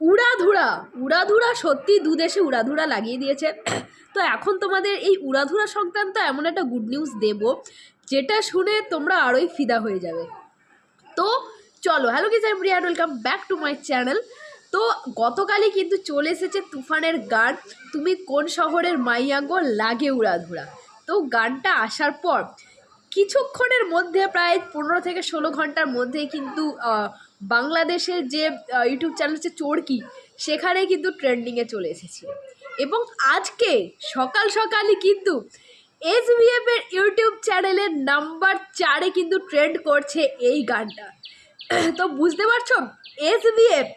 উড়াধুরা উড়াধুরা সত্যি দু দেশে উড়াধুরা লাগিয়ে দিয়েছে। তো এখন তোমাদের এই উড়াধুরা সংক্রান্ত এমন একটা গুড নিউজ দেব, যেটা শুনে তোমরা আরোই ফিদা হয়ে যাবে। তো চলো hello guys I Riyan welcome back to my channel তো গতকালই কিন্তু চলে এসেছে তুফানের গান, তুমি কোন শহরের মাইয়াঙ্গ লাগে উড়াধুরা। তো গানটা আসার পর কিছুক্ষণের মধ্যে, প্রায় পনেরো থেকে ষোলো ঘণ্টার মধ্যে কিন্তু বাংলাদেশের যে ইউটিউব চ্যানেল হচ্ছে চোরকি সেখানে কিন্তু ট্রেন্ডিংয়ে চলে এসেছিল এবং আজকে সকাল সকালই কিন্তু এস এর ইউটিউব চ্যানেলের নাম্বার চারে কিন্তু ট্রেন্ড করছে এই গানটা। তো বুঝতে পারছ? এস বিএফ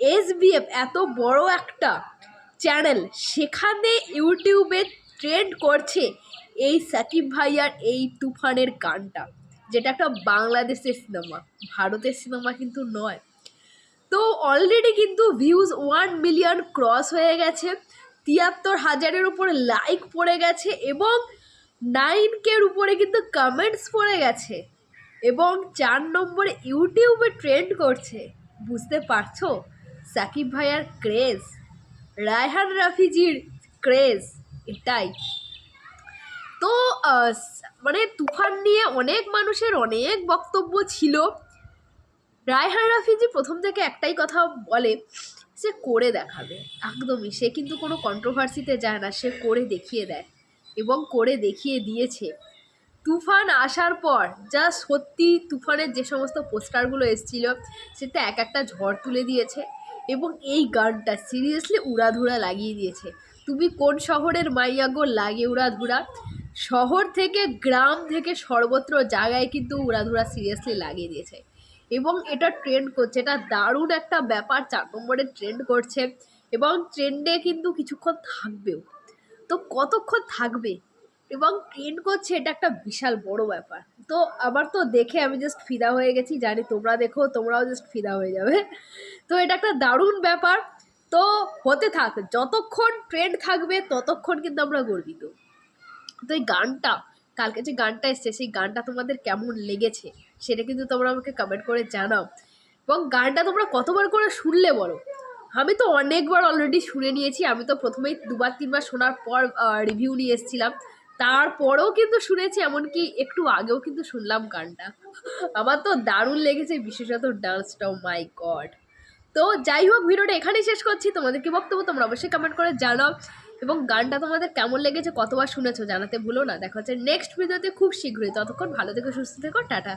এস বিএফ এত বড় একটা চ্যানেল, সেখানে ইউটিউবে ট্রেন্ড করছে এই সাকিব ভাইয়ার এই তুফানের গানটা, যেটা একটা বাংলাদেশের সিনেমা, ভারতের সিনেমা কিন্তু নয়। তো অলরেডি কিন্তু ভিউজ ওয়ান মিলিয়ন ক্রস হয়ে গেছে, তিয়াত্তর হাজারের উপরে লাইক পড়ে গেছে এবং নাইন কের উপরে কিন্তু কমেন্টস পড়ে গেছে এবং চার নম্বরে ইউটিউবে ট্রেন্ড করছে। বুঝতে পারছ? সাকিব ভাইয়ার ক্রেজ রায়হান রাফিজির ক্রেজ এটাই। তো মানে তুফান নিয়ে অনেক মানুষের অনেক বক্তব্য ছিল। রায়হান রাফিজি প্রথম থেকে একটাই কথা বলে, সে করে দেখাবে। একদমই, সে কিন্তু কোনো কন্ট্রোভার্সিতে যায় না, সে করে দেখিয়ে দেয় এবং করে দেখিয়ে দিয়েছে। তুফান আসার পর যা সত্যি তুফানের যে সমস্ত পোস্টারগুলো এসেছিল, সেটা এক একটা ঝড় তুলে দিয়েছে এবং এই গানটা সিরিয়াসলি উড়াধুরা লাগিয়ে দিয়েছে। তুমি কোন শহরের মাইয়াগো লাগে উড়াধুরা? শহর থেকে গ্রাম থেকে সর্বত্র জায়গায় কিন্তু উড়াধুরা সিরিয়াসলি লাগিয়ে দিয়েছে। এবং এটা ট্রেন্ড করছে, এটা দারুণ একটা ব্যাপার, চার নম্বরে ট্রেন্ড করছে এবং ট্রেন্ডে কিন্তু কিছুক্ষণ থাকবেও। তো কতক্ষণ থাকবে? এবং ট্রেন্ড করছে এটা একটা বিশাল বড় ব্যাপার। তো আমার তো দেখে আমি জাস্ট ফিদা হয়ে গেছি, জানি তোমরা দেখো, তোমরাও জাস্ট ফিদা হয়ে যাবে। তো এটা একটা দারুণ ব্যাপার। তো হতে থাক, যতক্ষণ ট্রেন্ড থাকবে, ততক্ষণ কিন্তু আমরা গর্বিত। তো এই গানটা, কালকে যে গানটা এসছে, সেই গানটা তোমাদের কেমন লেগেছে, সেটা কিন্তু তোমরা আমাকে কমেন্ট করে জানাও। এবং গানটা তোমরা কতবার করে শুনলে বলো? আমি তো অনেকবার অলরেডি শুনে নিয়েছি, আমি তো প্রথমেই দুবার, তিনবার শোনার পর রিভিউ নিয়ে এসেছিলাম। তারপরেও কিন্তু শুনেছি, এমনকি একটু আগেও কিন্তু শুনলাম গানটা। আমার তো দারুণ লেগেছে, বিশেষত ডান্সটাও মাই গড তো যাই হোক, ভিডিওটা এখানেই শেষ করছি। তোমাদের কি বক্তব্য তোমরা অবশ্যই কমেন্ট করে জানাও। এবং গানটা তোমাদের কেমন লেগেছে কতবার শুনেছো জানাতে ভুলো না। দেখা হচ্ছে নেক্সট ভিডিওতে খুব শীঘ্রই। ততক্ষণ ভালো থেকো, সুস্থ থেকো, টাটা।